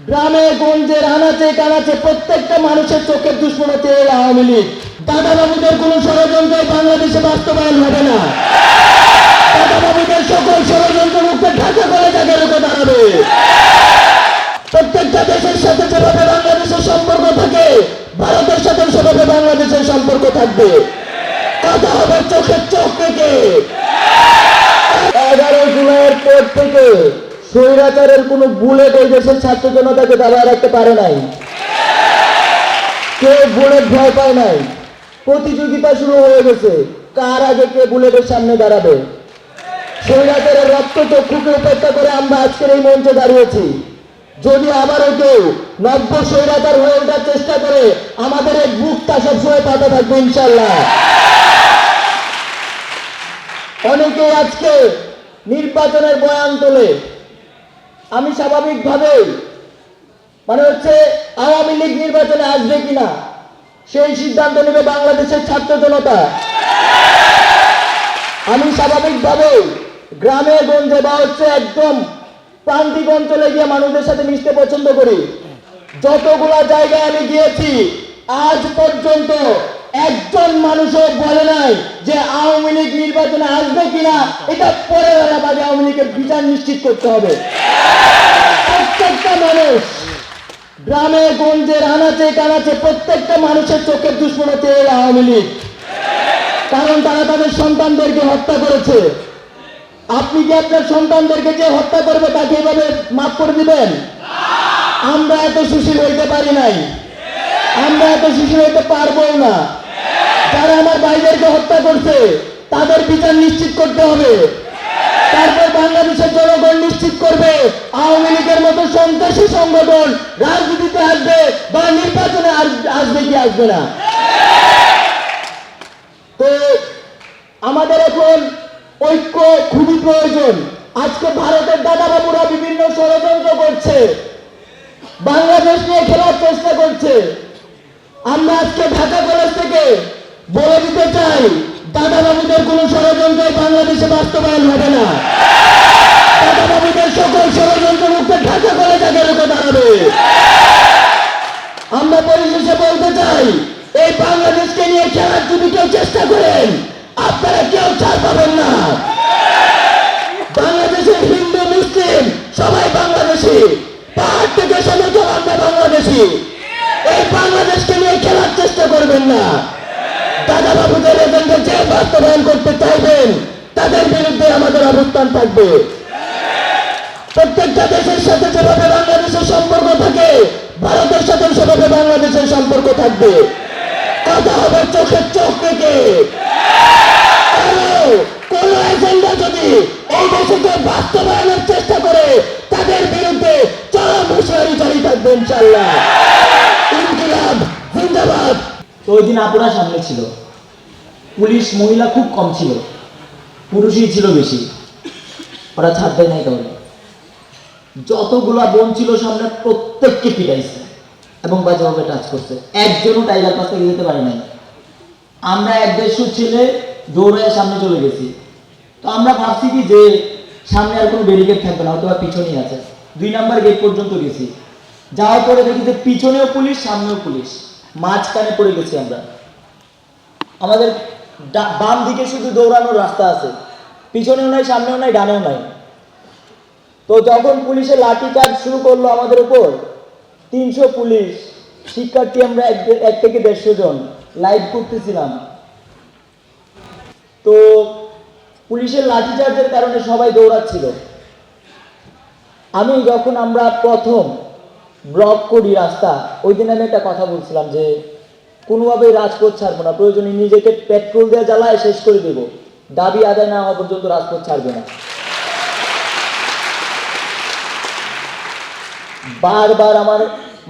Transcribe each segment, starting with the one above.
গ্রামে গঞ্জের আনাচে কানাচে প্রত্যেকটা মানুষের চোখের দুশ্মনতে এই আওয়ামী লীগ। দাদা বাবুদের কোন ষড়যন্ত্র বাংলাদেশে বাস্তবায়ন হবে না। দাদা বাবুদের সকল ষড়যন্ত্র মুক্ত ঢাকা করে জায়গায় রুখে দাঁড়াবে। প্রত্যেকটা দেশের সাথে যেভাবে বাংলাদেশের সম্পর্ক থাকে, ভারতের সাথে সেভাবে বাংলাদেশের সম্পর্ক থাকবে। কথা হবে চোখের চোখ থেকে এগারো জুলাইয়ের পর থেকে স্বৈরাচারের কোনো বুলেট এই দেশের ছাত্র জনতাকে দাবায় রাখতে পারে নাই। কেউ বুলেট ভয় পায় নাই। প্রতিযোগিতা শুরু হয়ে গেছে। কার আগে কে বুলেটের সামনে দাঁড়াবে? স্বৈরাচারের রক্ত চক্ষুকে উপেক্ষা করে আমরা আজকের এই মঞ্চে দাঁড়িয়েছি। যদি আবারও কেউ নব্য স্বৈরাচার হয়ে ওঠার চেষ্টা করে, আমাদের এই বুকটা সবসময় পাতা থাকবে ইনশাল্লাহ। অনেকে আজকে নির্বাচনের বয়ান তোলে। আমি স্বাভাবিকভাবেই মানে হচ্ছে আওয়ামী লীগ নির্বাচনে আসবে কিনা, সেই সিদ্ধান্ত নেবে বাংলাদেশের ছাত্র জনতা। আমি স্বাভাবিকভাবেই গ্রামে গঞ্জে বা হচ্ছে একদম প্রান্তিক অঞ্চলে গিয়ে মানুষদের সাথে মিশতে পছন্দ করি। যতগুলা জায়গায় আমি গিয়েছি, আজ পর্যন্ত একজন মানুষও বলে নাই যে আওয়ামী লীগ নির্বাচনে আসবে কিনা, এটা পরে বেলা বাদে আওয়ামী লীগের বিচার নিশ্চিত করতে হবে। প্রত্যেকটা মানুষ, গ্রামে গঞ্জের আনাচে কানাচে, প্রত্যেকটা মানুষের চোখের দুশ্মনতে এই আওয়ামী লীগ। কারণ তারা তাদের সন্তানদেরকে হত্যা করেছে। আপনি কি আপনার সন্তানদেরকে যে হত্যা করবে তাকে এভাবে মাফ করে দিবেন? আমরা এত সুশীল হইতে পারি নাই। আমরা এত সুশীল হইতে পারব না। যারা আমার ভাইদেরকে হত্যা করছে, তাদের বিচার নিশ্চিত করতে হবে। তারপর বাংলাদেশের জনগণ নিশ্চিত করবে, আওয়ামী লীগের মতো সন্ত্রাসী সংগঠন রাজনীতিতে আসবে বা নির্বাচনে আসবে কি আসবে না। তো আমাদের এখন ঐক্য খুবই প্রয়োজন। আজকে ভারতের দাদা বাবুরা বিভিন্ন ষড়যন্ত্র করছে। বাংলাদেশ নিয়ে খেলার চেষ্টা করছে। আমরা আজকে ঢাকা কলেজ থেকে বলে দিতে চাই দাদা বাবুদের কোন ষড়যন্ত্র বাংলাদেশে বাস্তবায়ন হবে না। দাদা বাবুদের সকল ষড়যন্ত্র মুক্ত ঢাকা কলেজ আগে রুখে দাঁড়াবে। আমরা পরিশেষে বলতে চাই, এই বাংলাদেশকে নিয়ে খেলার যদি কেউ চেষ্টা করেন, আপনারা কেউ ছাড় পাবেন না। বাংলাদেশের হিন্দু, মুসলিম, সবাই বাংলাদেশি। পাহাড় থেকে সমুদ্র আমরা বাংলাদেশি। এই বাংলাদেশকে নিয়ে খেলার চেষ্টা করবেন না। দাদা বাবুদের এজেন্ডা যে বাস্তবায়ন করতে চাইবেন তাদের বিরুদ্ধে আমাদের অবস্থান থাকবে প্রত্যেকটা দেশের সাথে যেভাবে বাংলাদেশের সম্পর্ক থাকে ভারতের সাথে সেভাবে বাংলাদেশের সম্পর্ক থাকবে কথা হবে চোখের চোখ থেকে কোন এজেন্ডা যদি এই দেশকে বাস্তবায়নের চেষ্টা করে তাদের বিরুদ্ধে চরম হুঁশিয়ারি জারি থাকবে ইনশাল্লাহ ইনকিলাব জিন্দাবাদ ওই দিন আপুরা সামনে ছিল। পুলিশ মহিলা খুব কম ছিল। পুরুষই ছিল বেশি। ওরা ছাড় দেয় নাই কাউকে যতগুলা বোন ছিল সামনে প্রত্যেককে পিটাইছে এবং বাজেভাবে টাচ করছে। একজনও টাইগার পাস থেকে যেতে পারে নাই। আমরা এক দেড়শো ছেলে দৌড়ে সামনে চলে গেছি। তো আমরা ভাবছি কি যে সামনে আর কোনো ব্যারিকেড থাকবে না হয়তো পিছনেই আছে। দুই নাম্বার গেট পর্যন্ত গেছি। যাওয়ার পরে দেখি যে পিছনেও পুলিশ, সামনেও পুলিশ। মাঝখানে পড়ে গেছি আমরা। আমাদের বাম দিকে শুধু দৌড়ানোর রাস্তা আছে। পিছনেও নাই, সামনেও নাই, ডানেও নাই। তো যখন পুলিশের লাঠি চার্জ শুরু করল আমাদের উপর, তিনশো পুলিশ, শিক্ষার্থী আমরা এক থেকে দেড়শো জন লাইভ করতেছিলাম। তো পুলিশের লাঠিচার্জের কারণে সবাই দৌড়াচ্ছিল। আমি যখন আমরা প্রথম ব্লক করি রাস্তা, ওই দিন আমি একটা কথা বলছিলাম যে কোনোভাবেই রাজপথ ছাড়বো না। প্রয়োজনে নিজেকে পেট্রোল দিয়ে জ্বালায় শেষ করে দেব। দাবি আদায় না হওয়া পর্যন্ত রাজপথ ছাড়বে না। বারবার আমার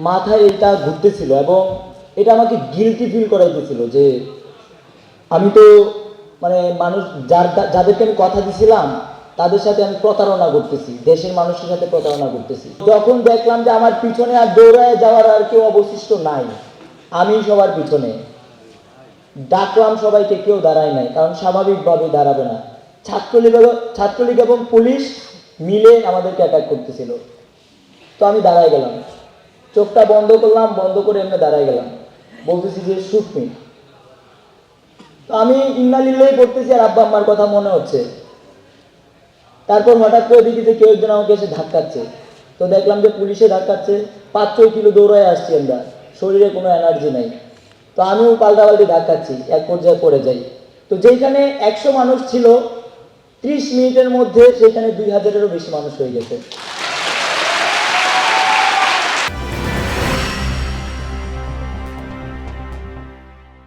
মাথায় এটা ঘুরতেছিল এবং এটা আমাকে গিলটি ফিল করাইতেছিল যে আমি তো মানে মানুষ যার যাদেরকে আমি কথা দিছিলাম, তাদের সাথে আমি প্রতারণা করতেছি, দেশের মানুষের সাথে প্রতারণা করতেছি। যখন দেখলাম যে আমার পিছনে আর দৌড়ায় যাওয়ার আর কেউ অবশিষ্ট নাই আমি সবার পিছনে। ডাকলাম সবাইকে, কেউ দাঁড়ায় নাই, কারণ স্বাভাবিকভাবে দাঁড়াবে না। ছাত্রলীগ ছাত্রলীগ এবং পুলিশ মিলে আমাদেরকে অ্যাটাক করতেছিল। তো আমি দাঁড়ায় গেলাম। চোখটা বন্ধ করলাম, বন্ধ করে এমনি দাঁড়ায় গেলাম। বলতেছি যে শুট মি তো আমি ইন্নালিল্লাই পড়তেছি আর আব্বা আম্মার কথা মনে হচ্ছে। তারপর হঠাৎ করে দেখি যে, কেউ একজন আমাকে এসে ধাক্কাচ্ছে। তো দেখলাম যে, পুলিশে ধাক্কাচ্ছে। পাঁচ ছয় কিলো দৌড়ায় আসছি আমরা। শরীরে কোনো এনার্জি নাই। তো আমিও পাল্টাপাল্টি ধাক্কাচ্ছি এক পর্যায়ে পড়ে যাই। তো যেখানে একশো মানুষ ছিল, ত্রিশ মিনিটের মধ্যে সেখানে দুই হাজারেরও বেশি মানুষ হয়ে গেছে।